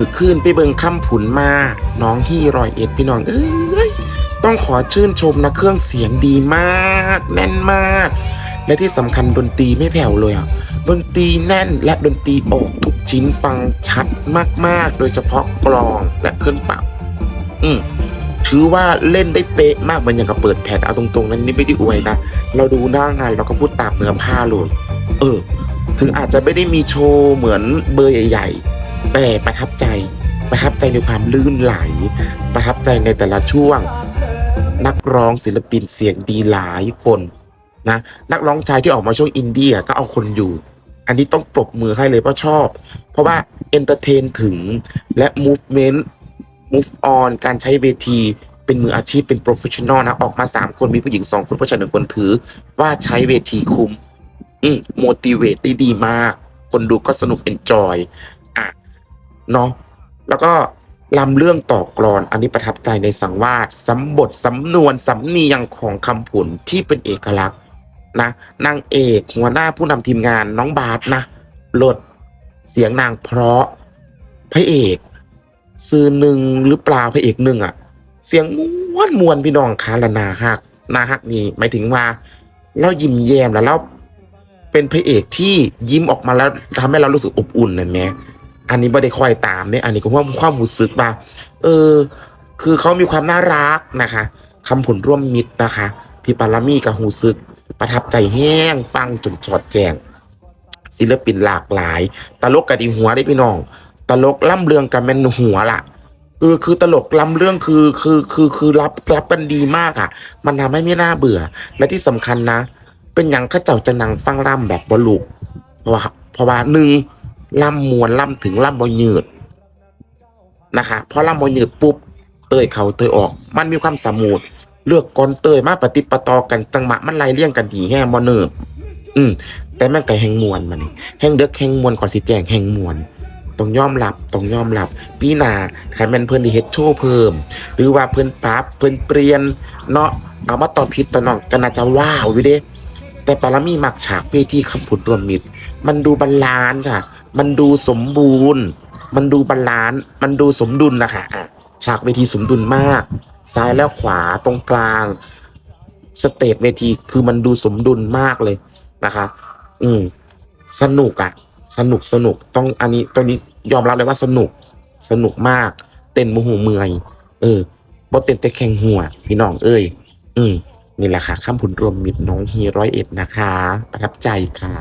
มือขึ้นไปเบิงคำผุนมาน้องฮีรอยเอ็ดพี่น้องเอ้ยต้องขอชื่นชมนะเครื่องเสียงดีมาก แน่นมาก และที่สำคัญดนตรีไม่แผ่วเลยอะดนตรีแน่นและดนตรีออกทุกชิ้นฟังชัดมาก ๆ โดยเฉพาะกลองและเครื่องเป่าอืมถือว่าเล่นได้เป๊ะมากเหมือนอย่างกับเปิดแผ่นเอาตรงๆนั้นนี่ไม่ได้อวยนะ เราดูหน้างานเราก็พูดตามเนื้อผ้าเลย เออ ถึงอาจจะไม่ได้มีโชว์เหมือนเบอร์ใหญ่ ๆ แต่ประทับใจประทับใจในความลื่นไหล ประทับใจในแต่ละช่วง นักร้องศิลปินเสียงดีหลายคนนะนักร้องชายที่ออกมาช่วงอินเดียก็เอาคนอยู่ อันนี้ต้องปรบมือให้เลยเพราะชอบ เพราะว่าเอนเตอร์เทนถึงและ movement move on การใช้เวทีเป็นมืออาชีพเป็นโปรเฟชชั่นอลนะ ออกมา 3 คนมีผู้หญิง 2 คนผู้ชายหนึ่งคนถือ ว่าใช้เวทีคุ้มอืม motivate ได้ดีมาก คนดูก็สนุก enjoy อะ เนาะแล้วก็ลำเรื่องต่อกรอนอันนี้ประทับใจในสังวาสสำบทสำนวนสำเนียงของคำผุนที่เป็นเอกลักษณ์นะนางเอกหัวหน้าผู้นำทีมงานน้องบาสนะลดเสียงนางเพราะพระเอกซื้อหนึ่งหรือเปล่าพระเอกหนึ่งอะเสียงม้วนมวนพี่น้องคาละนาฮักนาฮักนี่หมายถึงว่าเรายิ้มแย้มแล้วเราเป็นพระเอกที่ยิ้มออกมาแล้วทำให้เรารู้สึกอบอุ่นนะแม อันนี้ไม่ได้คอยตามเนี่ยอันนี้ก็ว่าความรู้สึกว่าเออ คือเขามีความน่ารักนะคะคำผลร่วมมิตรนะคะพี่ปารามีกับหูซึก ประทับใจแห้งฟังจนจอดแจงศิลปินหลากหลาย ตลกกะดีหัวได้พี่น้อง ตลกล่ำเรืองกันแม่นหัวล่ะเออคือตลกล้ำเรื่องคือคือคือคือรับรับกันดีมากอะ มันทำให้ไม่น่าเบื่อ และที่สำคัญนะ เป็นอย่างข้าเจ้าจะนังฟังล่ำแบบบลุกเพราะว่าเพราะว่าหนึ่ง ล่ำมวนล่ำถึงล่ำบอยืดนะคะพอล่ำบอยืดปุ๊บเตยเขาเตยออก มันมีความสมูทเลือกกอนเตยมาปฏิปตอกันจังหวะมันไล่เลี่ยงกันดีแห้งบอเนิบอืมแต่แม่งไก็แหงมวนมานี่แหงเด็กแหงมวนก่อนสิแจงแหงมวนต้องยอมรับต้องยอมรับปีนาคันแม่นเพิ่นด้เฮ็ดโชว์เพิ่ม หรือว่าเพิ่นปรับเพิ่นเปลี่ยนเนาะเอามาตอนผิดตอนน้องก็น่าจะว้าวอยู่เด้แต่ปารามีมักฉากเวทีคำผุดรวมมิตร มันดูบาลานซ์ค่ะ มันดูสมบูรณ์ มันดูบาลานซ์มันดูสมดุลนะคะอะฉากเวทีสมดุลมาก ซ้ายและขวาตรงกลาง สเตจเวทีคือมันดูสมดุลมากเลยนะคะ อืม สนุกอะสนุกสนุกต้องอันนี้ตัวนี้ยอมรับเลยว่าสนุก สนุกมาก เต้นโมโหเมือยเออบ่เต้นแต่แข่งหัว พี่น้องเอ้ย อืมนี่แหละค่ะคำผุนรวมมิตรน้องฮีร้อยเอ็ดนะคะ ประทับใจค่ะ